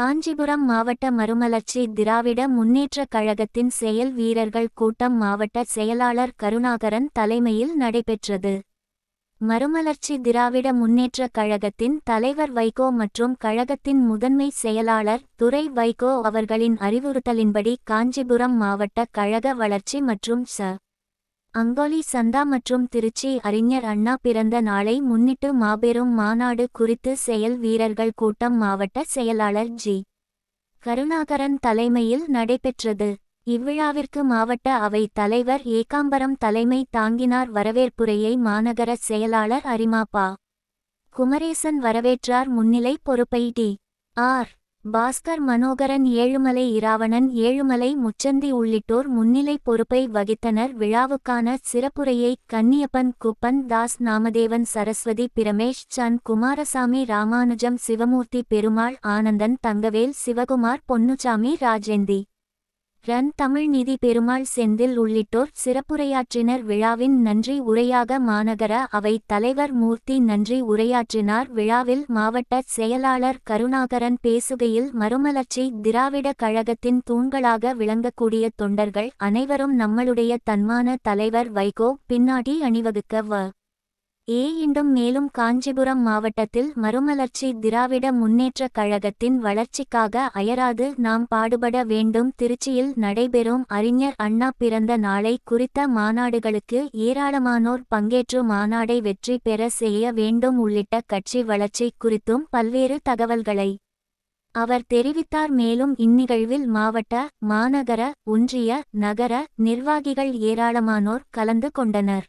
காஞ்சிபுரம் மாவட்ட மறுமலர்ச்சி திராவிட முன்னேற்றக் கழகத்தின் செயல் வீரர்கள் கூட்டம் மாவட்ட செயலாளர் கருணாகரன் தலைமையில் நடைபெற்றது. மறுமலர்ச்சி திராவிட முன்னேற்றக் கழகத்தின் தலைவர் வைகோ மற்றும் கழகத்தின் முதன்மை செயலாளர் துரை வைகோ அவர்களின் அறிவுறுத்தலின்படி காஞ்சிபுரம் மாவட்ட கழக வளர்ச்சி மற்றும் ச. அங்கோலி சந்தா மற்றும் திருச்சி அறிஞர் அண்ணா பிறந்த நாளை முன்னிட்டு மாபெரும் மாநாடு குறித்து செயல் வீரர்கள் கூட்டம் மாவட்ட செயலாளர் ஜி. கருணாகரன் தலைமையில் நடைபெற்றது. இவ்விழாவிற்கு மாவட்ட அவை தலைவர் ஏகாம்பரம் தலைமை தாங்கினார் வரவேற்புரையை மாநகர செயலாளர் அரிமாப்பா குமரேசன் வரவேற்றார் முன்னிலை பொறுப்பை டி. ஆர். பாஸ்கர் மனோகரன் ஏழுமலை இராவணன் ஏழுமலை முச்சந்தி உள்ளிட்டோர் முன்னிலை பொறுப்பை வகித்தனர். விழாவுக்கான சிறப்புரையை கன்னியப்பன் குப்பன் தாஸ் நாமதேவன் சரஸ்வதி பிரமேஷ் சந்த் குமாரசாமி ராமானுஜம் சிவமூர்த்தி பெருமாள் ஆனந்தன் தங்கவேல் சிவகுமார் பொன்னுச்சாமி ராஜேந்தி. ரன் தமிழ் நிதி பெருமாள் செந்தில் உள்ளிட்டோர் சிறப்புரையாற்றினர். விழாவின் நன்றி உரையாக மாநகர அவை தலைவர் மூர்த்தி நன்றி உரையாற்றினார். விழாவில் மாவட்ட செயலாளர் கருணாகரன் பேசுகையில் மறுமலர்ச்சி திராவிட கழகத்தின் தூண்களாக விளங்கக்கூடிய தொண்டர்கள் அனைவரும் நம்மளுடைய தன்மான தலைவர் வைகோ பின்னாடி அணிவகுக்க வ ஏ இண்டும் மேலும் காஞ்சிபுரம் மாவட்டத்தில் மறுமலர்ச்சி திராவிட முன்னேற்றக் கழகத்தின் வளர்ச்சிக்காக அயராது நாம் பாடுபட வேண்டும். திருச்சியில் நடைபெறும் அறிஞர் அண்ணா பிறந்த நாளை குறித்த மாநாடுகளுக்கு ஏராளமானோர் பங்கேற்று மாநாடை வெற்றி பெற செய்ய வேண்டும் உள்ளிட்ட கட்சி வளர்ச்சி குறித்தும் பல்வேறு தகவல்களை அவர் தெரிவித்தார். மேலும் இந்நிகழ்வில் மாவட்ட மாநகர ஒன்றிய நகர நிர்வாகிகள் ஏராளமானோர் கலந்து கொண்டனர்.